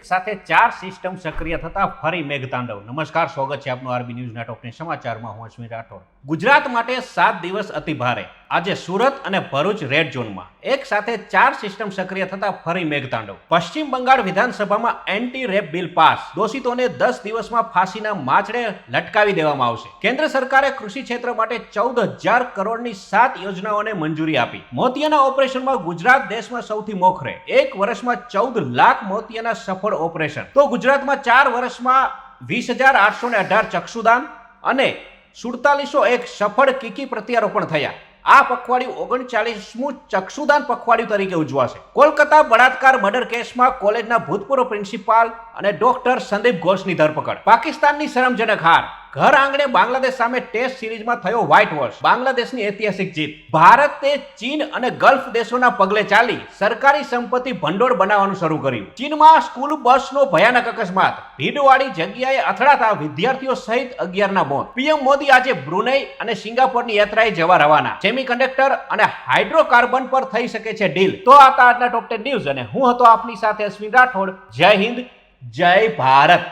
એક સાથે ચાર સિસ્ટમ સક્રિય થતા ફરી મેઘતાંડવ નમસ્કાર, સ્વાગત છે આપનું આરબી ન્યૂઝ નેટવર્કની સમાચારમાં. હું અશ્વિન રાઠોડ. ગુજરાત માટે સાત દિવસ અતિ ભારે આજે સુરત અને ભરૂચ રેડ ઝોનમાં એક સાથે ચાર સિસ્ટમ સક્રિય થતા ફરી મેઘતાંડવ. પશ્ચિમ બંગાળ વિધાનસભામાં એન્ટી રેપ બિલ પાસ. દોષિતોને દસ દિવસમાં ફાંસીના માછડે લટકાવી દેવામાં આવશે. કેન્દ્ર સરકારે કૃષિ ક્ષેત્ર માટે ચૌદ હજાર કરોડની સાત યોજનાઓને મંજૂરી આપી. મોતિયાના ઓપરેશનમાં ગુજરાત દેશમાં સૌથી મોખરે. એક વર્ષમાં ચૌદ લાખ મોતિયાના સફળ ઓપરેશન. તો ગુજરાતમાં ચાર વર્ષમાં વીસ હજાર આઠસો ને અઢાર ચક્ષુદાન અને સુડતાલીસો એક સફળ કીકી પ્રત્યારોપણ થયા. આ પખવાડિયું ઓગણચાલીસમું ચક્ષુદાન પખવાડિયું તરીકે ઉજવાશે. કોલકાતા બળાત્કાર મર્ડર કેસમાં કોલેજના ભૂતપૂર્વ પ્રિન્સિપાલ અને ડોક્ટર સંદીપ ઘોષની ધરપકડ. પાકિસ્તાનની શરમજનક હાર. ઘર આંગણે બાંગ્લાદેશ સામે ટેસ્ટ સિરીઝમાં થયો વ્હાઇટ વોશ બાંગ્લાદેશની ઐતિહાસિક જીત. ભારતે ચીન અને ગલ્ફ દેશોના પગલે ચાલી સરકારી સંપત્તિ ભંડોળ બનાવવાનું શરૂ કર્યું. ચીનમાં સ્કૂલ બસનો ભયાનક અકસ્માત. ભીડવાળી જગ્યાએ અથડાતા વિદ્યાર્થીઓ સહિત અગિયારના મોત. પીએમ મોદી આજે બ્રુનેઈ અને સિંગાપોરની યાત્રાએ જવા રવાના. સેમિકન્ડક્ટર અને હાઇડ્રોકાર્બન પર થઈ શકે છે ડીલ. તો આ હતા આજના ટોપ ટેન ન્યૂઝ અને હું હતો આપની સાથે અશ્વિન રાઠોડ. જય હિન્દ, જય ભારત.